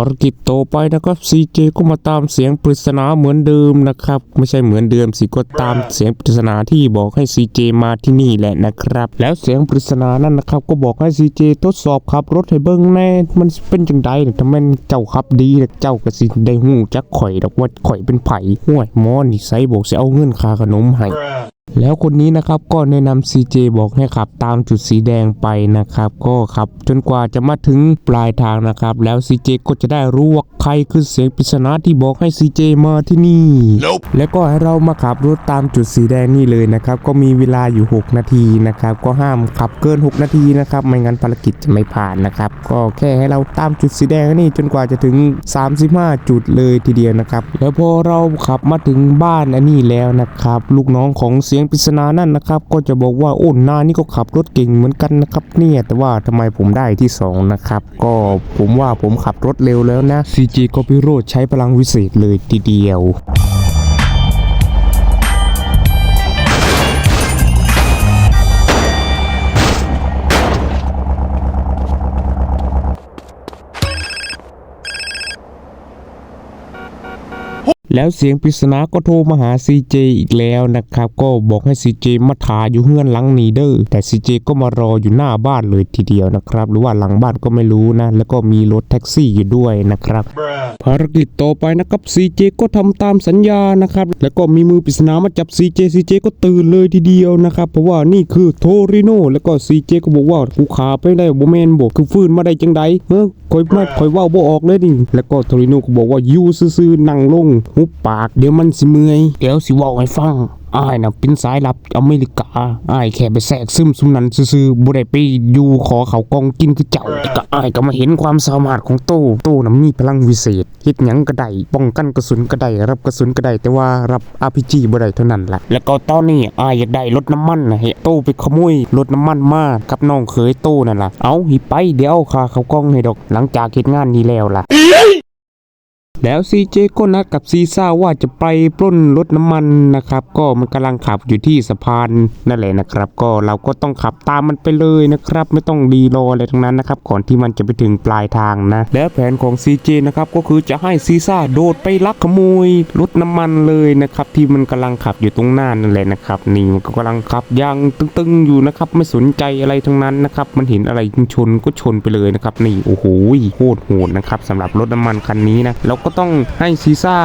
ารกิจต่อไปนะครับซีเจก็มาตามเสียงปริศนาเหมือนเดิมนะครับ ไม่ใช่เหมือนเดิมสิก็ตามเสียงปริศนาที่บอกให้ซีเจมาที่นี่แหละนะครับ แล้วเสียงปริศนานั่นนะครับ ก็บอกให้ซีเจทดสอบขับรถให้เบิ้งแน่ มันเป็นจังไดทำไมเจ้าขับดีล่ะเจ้าก็สิได้หูจักข่อยดอกว่าข่อยเป็นไผ่ห่วยมอนี่ไซบอกสิเอาเงินค่าขนมให้ แล้วคนนี้นะครับก็แนะนำ CJ บอกให้ขับตามจุดสีแดงไปนะครับ ก็ขับจนกว่าจะมาถึงปลายทางนะครับ แล้ว CJ ก็จะได้รู้ว่า ใครคือเสียงปริศนาที่บอกให้ CJ มาที่นี่แล้วก็ให้เรามาขับรถตามจุดสีแดงนี่เลยนะครับ ก็มีเวลาอยู่ 6 นาทีนะครับ ก็ห้ามขับเกิน 6 นาทีนะครับ ไม่งั้นภารกิจจะไม่ผ่านนะครับ ก็แค่ให้เราตามจุดสีแดงนี่จนกว่าจะถึง 35 จุดเลยทีเดียวนะครับ แล้วพอเราขับมาถึงบ้านอันนี้แล้วนะครับ ลูกน้องของเสียงปริศนานั่นนะครับ ก็จะบอกว่าโอ้นานี่ก็ขับรถเก่งเหมือนกันนะครับเนี่ยแต่ว่าทำไมผมได้ที่สองนะครับ ก็ผมว่าผมขับรถเร็วแล้วนะจีโก็พิโรธใช้พลังวิเศษเลยทีเดียว แล้วเสียงปริศนาก็โทรมาหา CJ อีกแล้วนะครับ ก็บอกให้ CJ มาทาอยู่เฮือนหลังนี้เด้อแต่ CJ ก็มารออยู่หน้าบ้านเลยทีเดียวนะครับ หรือว่าหลังบ้านก็ไม่รู้นะ แล้วก็มีรถแท็กซี่อยู่ด้วยนะครับ ภารกิจต่อไปนะครับ CJ ก็ทำตามสัญญานะครับ แล้วก็มีมือปริศนามาจับ CJ CJ ก็ตื่นเลยทีเดียวนะครับ เพราะว่านี่คือโทริโนแล้วก็ CJ ก็บอกว่ากูขาไปได้บ่แมนบอกคือฟื้นมาได้จังไดเฮ้ยคอยมาคอยเว่าบ่ออกเลยนี่แล้วก็โทริโนก็บอกว่าอยู่ซื่อๆนั่งลงหุบปากเดี๋ยวมันสิเมื่อยเดี๋ยวสิว้าให้ฟังอ้ายนะเป็นสายลับอเมริกาอ้ายแค่ไปแทรกซึมซุมนั้นซื่อๆบ่ได้ไปอยู่ขอเขากองกินคือเจ้าก็อ้ายก็มาเห็นความสามารถของโต้โต้น่ะมีพลังวิเศษเฮ็ดหยังก็ได้ป้องกันกระสุนก็ได้รับกระสุนก็ได้แต่ว่ารับ RPG บ่ได้เท่านั้นล่ะแล้วก็ตอนนี้อ้ายอยากได้รถน้ำมันนะให้โต้ไปขโมยรถน้ำมันมากับน้องเขยโต้นั่นล่ะเอาหิไปเดี๋ยวเอาค่าเขากองให้ดอกหลังจากเฮ็ดงานนี้แล้วล่ะ แล้วซีเจก็นัดกับซีซ่าว่าจะไปปล้นรถน้ำมันนะครับ ก็มันกำลังขับอยู่ที่สะพานนั่นแหละนะครับ ก็เราก็ต้องขับตามมันไปเลยนะครับ ไม่ต้องดีรออะไรทั้งนั้นนะครับ ก่อนที่มันจะไปถึงปลายทางนะ แล้วแผนของซีเจนะครับก็คือจะให้ซีซ่าโดดไปลักขโมยรถน้ำมันเลยนะครับ ที่มันกำลังขับอยู่ตรงหน้านั่นแหละนะครับ นี่มันก็กำลังขับยางตึงๆอยู่นะครับ ไม่สนใจอะไรทั้งนั้นนะครับ มันเห็นอะไรชนก็ชนไปเลยนะครับ นี่โอ้โหโคตรโหดนะครับสำหรับรถน้ำมันคันนี้นะแล้วก็ต้องให้ซีซ่า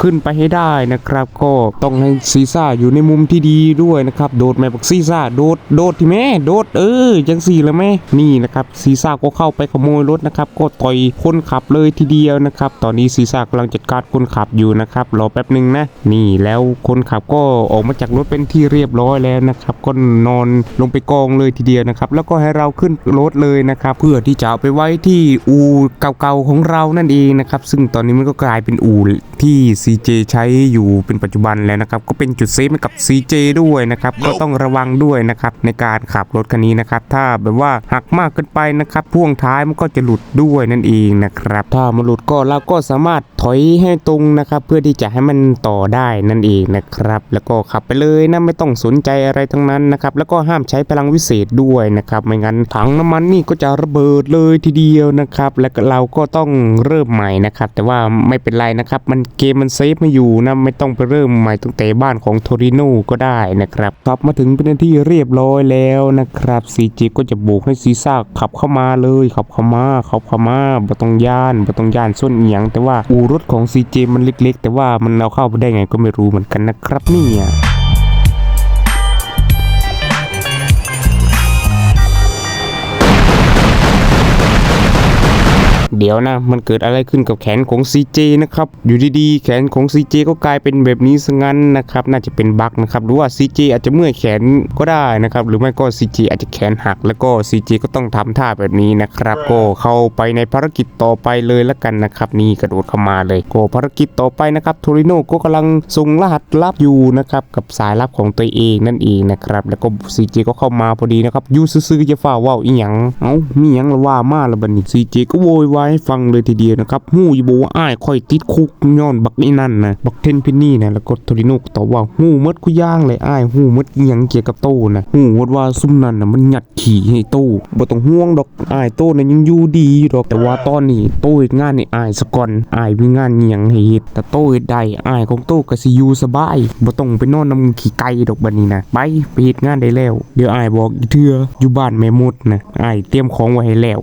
ขึ้นไปให้ได้นะครับ ก็ต้องให้ซีซ่าอยู่ในมุมที่ดีด้วยนะครับ โดดแม่บอกซีซ่าโดดโดดที่แม่โดดเออจังสี่แล้วแม่นี่นะครับซีซ่าก็เข้าไปขโมยรถนะครับ ก็ต่อยคนขับเลยทีเดียวนะครับ ตอนนี้ซีซ่ากำลังจัดการคนขับอยู่นะครับรอแป๊บหนึ่งนะ นี่แล้วคนขับก็ออกมาจากรถเป็นที่เรียบร้อยแล้วนะครับก็นอนลงไปกองเลยทีเดียวนะครับ แล้วก็ให้เราขึ้นรถเลยนะครับ เพื่อที่จะเอาไปไว้ที่อูเก่าๆของเรานั่นเองนะครับ ซึ่งตอนนี้มัก็กลายเป็นอู ที่ CJ ใช้อยู่เป็นปัจจุบันแล้วนะครับ ก็เป็นจุดเซฟให้กับ CJ ด้วยนะครับ ก็ต้องระวังด้วยนะครับ ในการขับรถคันนี้นะครับ ถ้าแบบว่าหักมากเกินไปนะครับพ่วงท้ายมันก็จะหลุดด้วยนั่นเองนะครับ ถ้ามันหลุดก็เราก็สามารถถอยให้ตรงนะครับ เพื่อที่จะให้มันต่อได้นั่นเองนะครับ แล้วก็ขับไปเลยนะไม่ต้องสนใจอะไรทั้งนั้นนะครับ แล้วก็ห้ามใช้พลังวิเศษด้วยนะครับ ไม่งั้นถังน้ำมันนี่ก็จะระเบิดเลยทีเดียวนะครับ แล้วก็เราก็ต้องเริ่มใหม่นะครับ แต่ว่าไม่เป็นไรนะครับ มันเกมมันเซฟมาอยู่นะไม่ต้องไปเริ่มใหม่ตั้งแต่บ้านของโทริโนก็ได้นะครับครับมาถึงเป็นที่เรียบร้อยแล้วนะครับซีจก็จะโบกให้ซีซ่าขับเข้ามาเลยขับเข้ามาขับเข้ามาบ่ต้องย่านบ่ต้องย่านส้นเอียง แต่ว่าอูรถของซีจมันเล็ก ๆ แต่ว่ามันเอาเข้าไปได้ไงก็ไม่รู้เหมือนกันนะครับเนี่ย เดี๋ยวนะ มันเกิดอะไรขึ้นกับแขนของ CJ นะครับ อยู่ดีๆ แขนของ CJ ก็กลายเป็นแบบนี้ซะงั้นนะครับ น่าจะเป็นบั๊กนะครับ หรือว่า CJ อาจจะเมื่อยแขนก็ได้นะครับ หรือไม่ก็ CJ อาจจะแขนหัก แล้วก็ CJ ก็ต้องทำท่าแบบนี้นะครับ ก็เข้าไปในภารกิจต่อไปเลยละกันนะครับ นี่กระโดดเข้ามาเลยก็ภารกิจต่อไปนะครับโทริโนก็กำลังส่งรหัสลับอยู่นะครับกับสายลับของตัวเองนั่นเองนะครับ แล้วก็ CJ ก็เข้ามาพอดีนะครับอยูซื่อๆจะฝ่าว่าวอีหยัง เอ้ามีหยังละว่ามาละบัดนี้ CJ ก็โวยวายายให้ฟังเลยทีเดียวนะครับฮู้อยู่บ่ว่าอ้ายค่อยติดคุกย้อนบักนี่นั่นนะบักเทนพินนี่นะแล้วก็โทริโนกตอบว่าฮู้มดกูย่างเลยอ้ายฮู้มดอิหยังเกี่ยวกับโตนะฮู้หมดว่าซุ่มนั่นนะมันหยัดขี่ให้โตบ่ต้องห่วงดอกอ้ายโตน่ะยังอยู่ดีอยู่ดอกแต่ว่าตอนนี้โตเฮ็ดงานให้อ้ายซะก่อนอ้ายมีงานอิหยังให้เฮ็ดแต่โตเฮ็ดได้อ้ายของโตก็สิอยู่สบายบ่ต้องไปนอนนำขี้ไก่ดอกบัดนี้นะไปไปเฮ็ดงานได้แล้ว เดี๋ยวอ้ายบอกอีกเทื่ออยู่บ้านแม่มดนะอ้ายเตรียมของไว้ให้แล้ว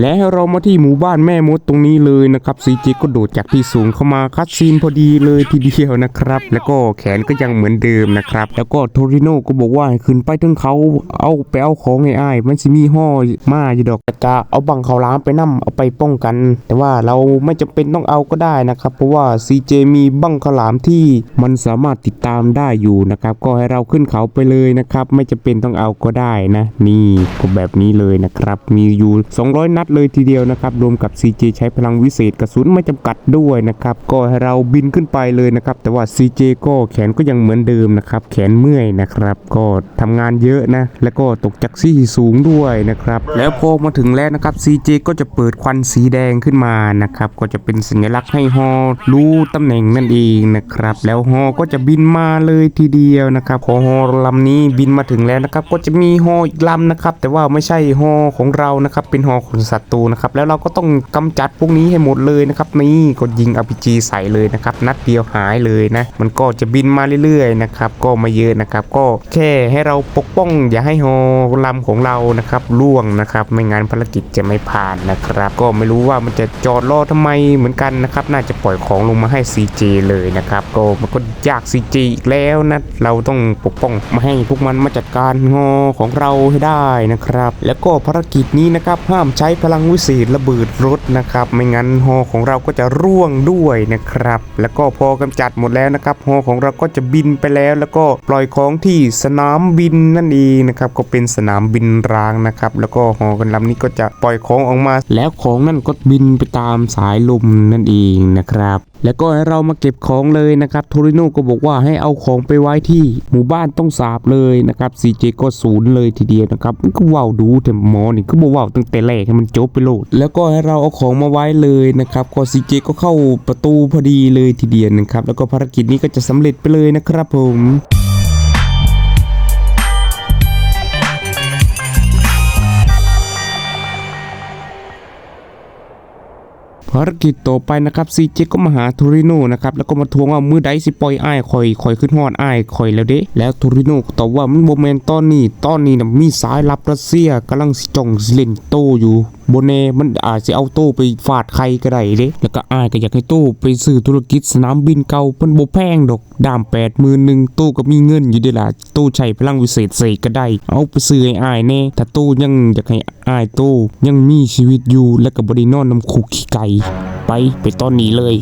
และเรามาที่หมู่บ้านแม่มดตรงนี้เลยนะครับซีจีก็โดดจากที่สูงเข้ามาคัดซีนพอดีเลยทีเดียวนะครับ แล้วก็แขนก็ยังเหมือนเดิมนะครับ แล้วก็โทริโนก็บอกว่าขึ้นไปถึงเขาเอาไปเอาของไอ้อ้ายมันสิมีห่อมาอยู่ดอกจะเอาบังเขาล้ามไปนํเอาไปป้องกัน แต่ว่าเราไม่จำเป็นต้องเอาก็ได้นะครับ เพราะว่าซีเจมีบังเขาลามที่มันสามารถติดตามได้อยู่นะครับ ก็ให้เราขึ้นเขาไปเลยนะครับ ไม่จำเป็นต้องเอาก็ได้นะ นี่ก็แบบนี้เลยนะครับ มีอยู่ 200 นัดเลยทีเดียวนะครับ รวมกับ CJ ใช้พลังวิเศษกระสุนไม่จำกัดด้วยนะครับ ก็ให้เราบินขึ้นไปเลยนะครับ แต่ว่า CJ ก็แขนก็ยังเหมือนเดิมนะครับ แขนเมื่อยนะครับ ก็ทำงานเยอะนะ แล้วก็ตกจากที่สูงด้วยนะครับ แล้วพอมาถึงแล้วนะครับ CJ ก็จะเปิดควันสีแดงขึ้นมานะครับ ก็จะเป็นสัญลักษณ์ให้ฮอรู้ตำแหน่งนั่นเองนะครับ แล้วฮอก็จะบินมาเลยทีเดียวนะครับพอฮอลำนี้บินมาถึงแล้วนะครับ ก็จะมีฮออีกลำนะครับ แต่ว่าไม่ใช่ฮอของเรานะครับ เป็นฮอของศัตรูนะครับแล้วเราก็ต้องกำจัดพวกนี้ให้หมดเลยนะครับนี่ก็ยิง RPG ใส่เลยนะครับนัดเดียวหายเลยนะมันก็จะบินมาเรื่อยๆนะครับก็ไมาเยอะนะครับก็แค่ให้เราปกป้อง อย่าให้ฮอลำของเรานะครับล่วงนะครับไม่งั้นภารกิจจะไม่ผ่านนะครับ ก็ไม่รู้ว่ามันจะจอดรอทำไมเหมือนกันนะครับน่าจะปล่อยของลงมาให้ CJ เลยนะครับก็มันก็ยาก CJ อีกแล้วนะเราต้องปกป้องไม่ให้พวกมันมาจัดการฮอของเราให้ได้นะครับ แล้วก็ภารกิจนี้นะครับห้ามใช้พพลังวิเศษระเบิดรถนะครับ ไม่งั้นฮอของเราก็จะร่วงด้วยนะครับ แล้วก็พอกำจัดหมดแล้วนะครับฮอของเราก็จะบินไปแล้ว แล้วก็ปล่อยของที่สนามบินนั่นเองนะครับก็เป็นสนามบินร้างนะครับ แล้วก็ฮอกันลำนี้ก็จะปล่อยของออกมา แล้วของนั่นก็บินไปตามสายลมนั่นเองนะครับ แล้วก็ให้เรามาเก็บของเลยนะครับโทริโนก็บอกว่าให้เอาของไปไว้ที่หมู่บ้านต้องสาบเลยนะครับซีเจก็ศูนย์เลยทีเดียวนะครับก็ว่าวดูแต่หมอนี่ก็บอกว่าวตั้งแต่แรกให้มันจบไปโลดแล้วก็ให้เราเอาของมาไว้เลยนะครับก็ซีเจก็เข้าประตูพอดีเลยทีเดียวนะครับแล้วก็ภารกิจนี้ก็จะสำเร็จไปเลยนะครับผม ภารกิจต่อไปนะครับซีเจก็มาหาทูริโนนะครับแล้วก็มาทวงว่ามือใดสิปล่อยอ้ายคอยคอยขึ้นฮอดอ้ายคอยแล้วเด้ แล้วทูริโนก็ตอบว่ามันโมเมนตอนนี้ตอนนี้นะมีสายลับรัสเซียกำลังจ้องเล่นโตอยู่โบเนมันอาจจะเอาโต้ไปฟาดใครก็ได้เด้แล้วก็อ้ายก็อยากให้โต้ไปซื้อธุรกิจสนามบินเก่ามันโบแพงดอกดามแปดหมื่นหนึ่งโต้ก็มีเงินอยู่ด้ล่ะโต้ใช้พลังวิเศษเสกก็ได้ เอาไปซื้อให้อ้ายแน่ถ้าโต้ยังอยากให้อ้ายโต้ยังมีชีวิตอยู่และก็บ่ได้นอนน้ำคุกขี้ไก่ไปไปตอนนี้เลย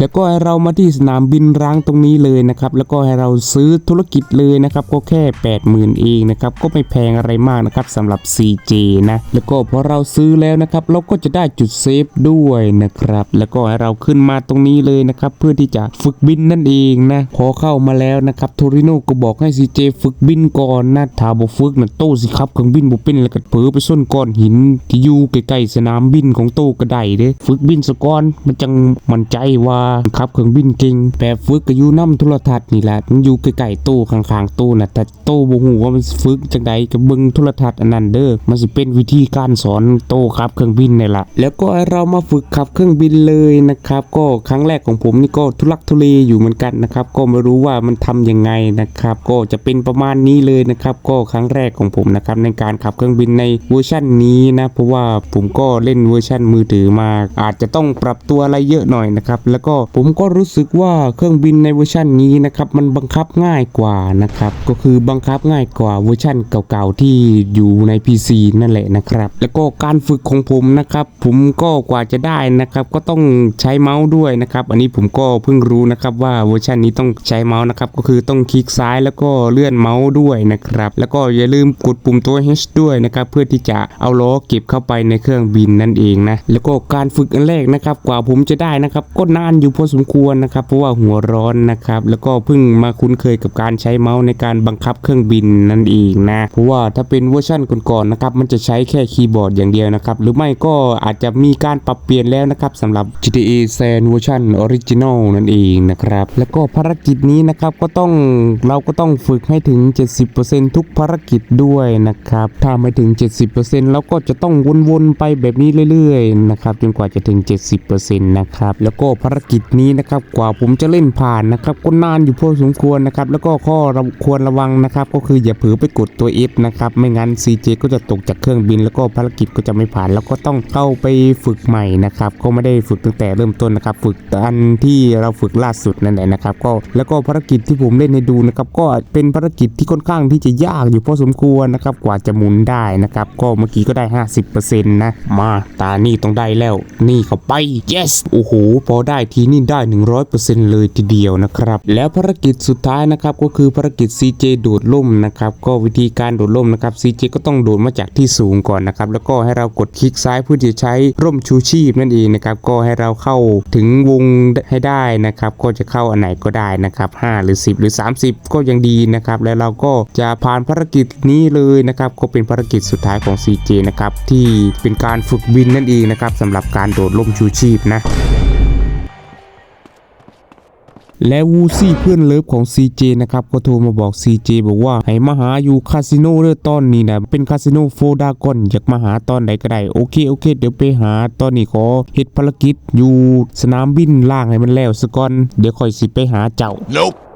แล้วก็ให้เรามาที่สนามบินร้างตรงนี้เลยนะครับ แล้วก็ให้เราซื้อธุรกิจเลยนะครับ ก็แค่ 80,000 เองนะครับ ก็ไม่แพงอะไรมากนะครับสำหรับ CJ นะ แล้วก็พอเราซื้อแล้วนะครับ เราก็จะได้จุดเซฟด้วยนะครับ แล้วก็ให้เราขึ้นมาตรงนี้เลยนะครับ เพื่อที่จะฝึกบินนั่นเองนะ พอเข้ามาแล้วนะครับโทริโนก็บอกให้ CJ ฝึกบินก่อนนะถ้าบ่ฝึกนะโต้สิครับเครื่องบินบ่เป็นแล้วก็เผลอไปส้นก้อนหินที่อยู่ใกล้ๆสนามบินของโต้ก็ได้เด้ฝึกบินสะก่อนมันจังมั่นใจว่าขับเครื่องบินเก่งแบบฝึกก็อยู่นํโทรทัศน์นี่แหละมันอยู่ใกล้ๆโต้ข้างๆโต้น่ะแต่โต้บ่ฮู้ว่ามันฝึกจังใดก็เบิ่งโทรทัศน์อันนั้นเด้อมันสิเป็นวิธีการสอนโต้ขับเครื่องบินนี่แหละแล้วก็ให้เรามาฝึกขับเครื่องบินเลยนะครับก็ครั้งแรกของผมนี่ก็ทุลักทุเลอยู่เหมือนกันนะครับก็ไม่รู้ว่ามันทำยังไงนะครับก็จะเป็นประมาณนี้เลยนะครับก็ครั้งแรกของผมนะครับในการขับเครื่องบินในเวอร์ชันนี้นะเพราะว่าผมก็เล่นเวอร์ชันมือถือมาอาจจะต้องปรับตัวอะไรเยอะหน่อยนะครับแล้วก็ผมก็รู้สึกว่าเครื่องบินในเวอร์ชันนี้นะครับมันบังคับง่ายกว่านะครับก็คือบังคับง่ายกว่าเวอร์ชันเก่าๆที่อยู่ใน PC นั่นแหละนะครับ แล้วก็การฝึกของผมนะครับ ผมก็กว่าจะได้นะครับ ก็ต้องใช้เมาส์ด้วยนะครับ อันนี้ผมก็เพิ่งรู้นะครับว่าเวอร์ชันนี้ต้องใช้เมาส์นะครับก็คือต้องคลิกซ้ายแล้วก็เลื่อนเมาส์ด้วยนะครับแล้วก็อย่าลืมกดปุ่มตัว H ด้วยนะครับเพื่อที่จะเอาล้อเก็บเข้าไปในเครื่องบินนั่นเองนะแล้วก็การฝึกอันแรกนะครับกว่าผมจะได้นะครับก็นานอยู่พอสมควรนะครับ เพราะว่าหัวร้อนนะครับ แล้วก็เพิ่งมาคุ้นเคยกับการใช้เมาส์ในการบังคับเครื่องบินนั่นเองนะ เพราะว่าถ้าเป็นเวอร์ชันก่อนๆนะครับ มันจะใช้แค่คีย์บอร์ดอย่างเดียวนะครับ หรือไม่ก็อาจจะมีการปรับเปลี่ยนแล้วนะครับสำหรับ GTA San เวอร์ชันออริจินอลนั่นเองนะครับ แล้วก็ภารกิจนี้นะครับก็ต้องเราก็ต้องฝึกให้ถึง 70%ทุกภารกิจด้วยนะครับ ถ้าไม่ถึง 70%เราก็จะต้องวนๆไปแบบนี้เรื่อยๆนะครับจนกว่าจะถึง 70%นะครับ แล้วก็ภารกิจนี้นะครับกว่าผมจะเล่นผ่านนะครับก็นานอยู่พอสมควรนะครับแล้วก็ข้อระควรระวังนะครับ ก็คืออย่าเผลอไปกดตัว F นะครับไม่งั้น CJ ก็จะตกจากเครื่องบิน แล้วก็ภารกิจก็จะไม่ผ่าน แล้วก็ต้องเข้าไปฝึกใหม่นะครับก็ไม่ได้ฝึกตั้งแต่เริ่มต้นนะครับ ฝึกอันที่เราฝึกล่าสุดนั่นแหละนะครับก็แล้วก็ภารกิจที่ผมเล่นให้ดูนะครับก็เป็นภารกิจที่ค่อนข้างที่จะยากอยู่พอสมควรนะครับกว่าจะหมุนได้นะครับก็เมื่อกี้ก็ได้ 50%นะมาตานี่ต้องได้แล้วนี่เข้าไป yes โอ้โหพอได้ทีีนี่ได้ 100%เลยทีเดียวนะครับ แล้วภารกิจสุดท้ายนะครับก็คือภารกิจ CJ โดดล่มนะครับก็วิธีการโดดล่มนะครับ CJ ก็ต้องโดดมาจากที่สูงก่อนนะครับแล้วก็ให้เรากดคลิกซ้ายเพื่อจะใช้ร่มชูชีพนั่นเองนะครับก็ให้เราเข้าถึงวงให้ได้นะครับก็จะเข้าอันไหนก็ได้นะครับ5หรือ 10 หรือ 30 ก็ยังดีนะครับแล้วเราก็จะผ่านภารกิจนี้เลยนะครับก็เป็นภารกิจสุดท้ายของ CJ นะครับที่เป็นการฝึกบินนั่นเองนะครับสำหรับการโดดล่มชูชีพนะ และวูซี่เพื่อนเลิฟของ CJ นะครับก็โทรมาบอก CJ บอกว่าให้มาหาอยู่คาสิโนเด้อตอนนี้นะเป็นคาสิโนโฟดากอนอยากมาหาตอนไหนก็ได้โอเคโอเค เดี๋ยวไปหาตอนนี้ขอเฮ็ดภารกิจอยู่สนามบินล่างให้มันแล้วสก่อนเดี๋ยวค่อยสิไปหาเจ้า Nope.